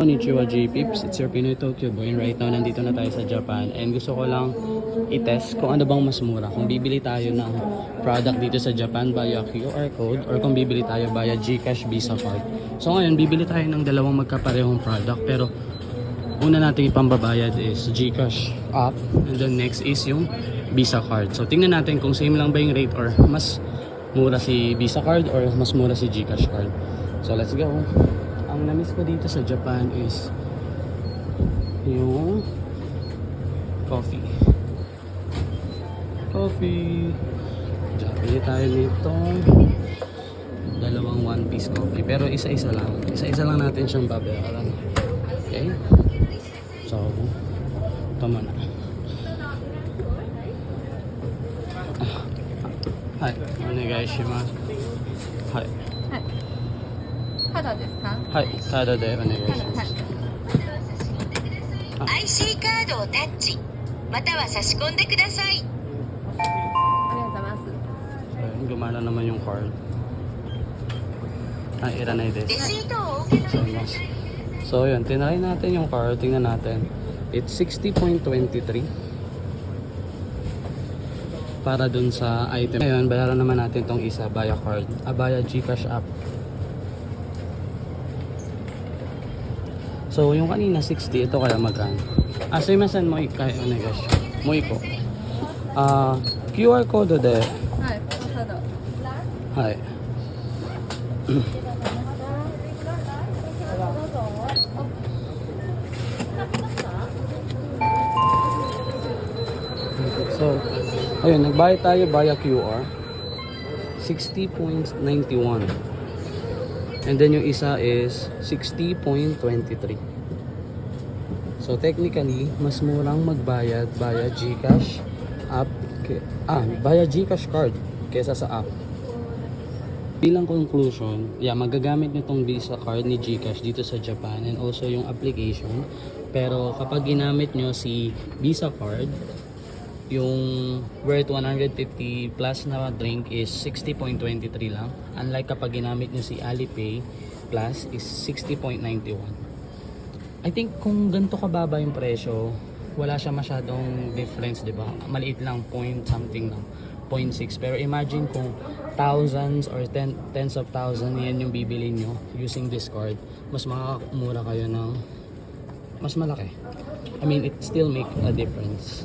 Konnichiwa J-Pips, it's your Pinoy Tokyo Boy and right now nandito na tayo sa Japan and gusto ko lang i-test kung ano bang mas mura kung bibili tayo ng product dito sa Japan via QR code or kung bibili tayo via Gcash Visa card. So ngayon bibili tayo ng dalawang magkaparehong product pero una natin ipambabayad is Gcash app and then next is yung Visa card. So tingnan natin kung same lang ba yung rate or mas mura si Visa card or mas mura si Gcash card. So let's go. Ang na-miss ko dito sa Japan is yung coffee. Coffee. Pili tayo nito dalawang one piece coffee. Pero isa-isa lang. Isa-isa lang natin siyang babayaran. Okay? So, ito muna. Ah. Hi. Onegaishimasu. Hi. ただですかはい、タダでお願いしまはいす。 IC カードをタッチまたは差し込んでくださいありがとうございます So, yun, gumana naman yung card. Ah, iranay レ des. シートをお受け取り So, mas. So, yun, tinry natin yung card. Tingnan natin. It's 60.23 para dun sa item. Ngayon, bayaran naman natin tong isa via card. Ah, via Gcash app. So, yung kanina 60, ito kaya magkano? Ah, same as mo ikay o negosyo. Mo iko. Ah, QR code de. Hi, pasado. Hi. So, ayun, nagbayad tayo via QR. 60.91. And then yung isa is 60.23. So technically, mas murang magbayad via GCash app ah, via GCash card kesa sa app. Bilang conclusion, yeah, magagamit nitong Visa card ni GCash dito sa Japan and also yung application. Pero kapag ginamit nyo si Visa card, yung worth 150 plus na drink is 60.23 lang. Unlike kapag ginamit nyo si Alipay plus is 60.91. I think kung ganito kababa yung presyo, wala siya masyadong difference, di ba? Maliit lang, point something lang. 0.6. Pero imagine kung thousands or ten, tens of thousands yan yung bibili nyo using this card, mas makakamura kayo ng mas malaki. I mean, it still make a difference.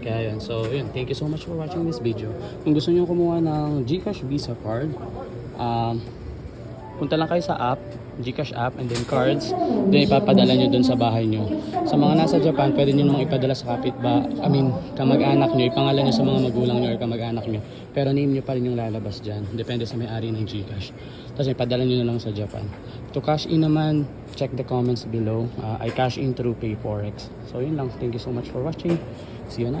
Kaya yun. So, yun. Thank you so much for watching this video. Kung gusto nyo kumuha ng Gcash Visa card, um, punta lang kayo sa app, Gcash app, and then cards. Then ipapadala nyo dun sa bahay nyo. Sa mga nasa Japan, pwede nyo namang ipadala sa kapit ba, I mean, kamag-anak nyo, ipangalan nyo sa mga magulang nyo or kamag-anak nyo. Pero name nyo pa rin yung lalabas dyan. Depende sa may-ari ng Gcash. Tapos ipadala nyo na lang sa Japan. To cash in naman, check the comments below. Uh, I cash in through PayForex. So yun lang. Thank you so much for watching. See you na.